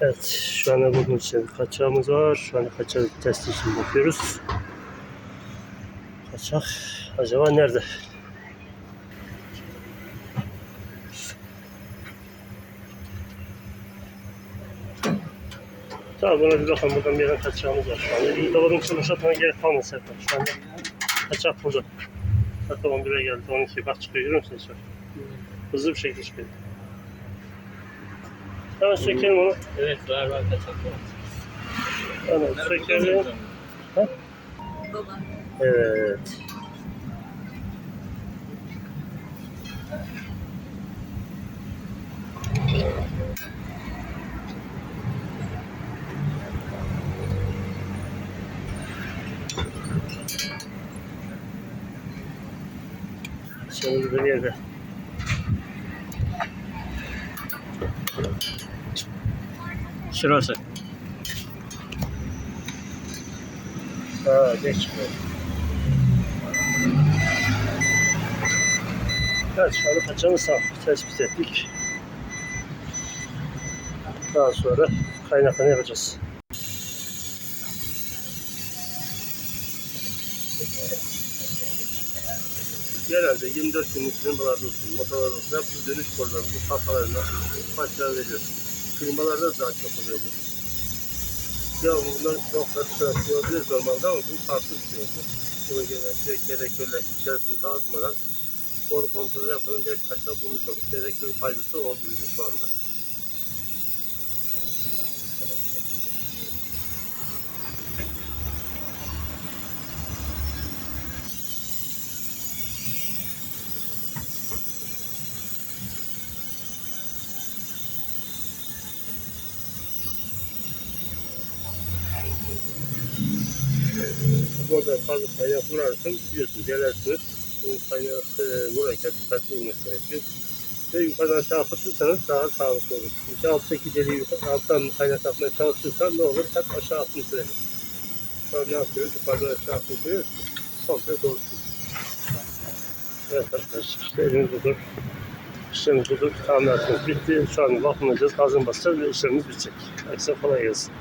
Evet, şu anda bunun için kaçağımız var. Şu anda kaçak testi için bakıyoruz. Kaçak acaba nerede? Tamam buna bir bakalım. Buradan bir yerden kaçağımız var şu anda. İçini boşaltmana gerek kalmadı Serkan. Şu anda kaçak burada. Hatta 11'e geldi. 12 bak çıkıyor. Görüyor musun? Hızlı bir şekilde çıkıyor. Hemen sökelim onu. Evet var var kaçak. Hemen sökelim. Baba. Evet. Şimdi bir yerde. Şurası. Ha, geç çıkıyor. Evet, şu anda paçanı sağ tespit ettik. Daha sonra kaynakını yapacağız. Genelde 24 günlük klimalarda olsun, motorlarda olsun, hep bu dönüş bu kafalarına paçalar veriyoruz. Klimalarda daha çok oluyor bu. Ya bunlar çok da sırası olabilir normalde ama bu farklı bir şey oldu. Bunu genelde gerekirle içerisini dağıtmadan doğru kontrol yapmanın direkt kaçta bulmuş olduk. Gerekli faydası oldu şu anda. Burada fazla kaynak vurarsan biliyorsunuz gelersiniz. Bu kaynak e, vurarken dikkatli olması gerekiyor. Ve yukarıdan aşağı fırtırsanız daha sağlıklı olur. Çünkü alttaki deliği yukarı, alttan kaynak atmaya çalışırsan ne olur? Hep aşağı atmış verir. Sonra ne yapıyoruz? Yukarıdan aşağı verir. Komple doğru. Evet arkadaşlar işte elimiz budur. İşlemimiz budur. Tamiratımız bitti. Şu an bakmayacağız. Gazını basacağız ve işlemimiz bitecek. Herkese kolay gelsin.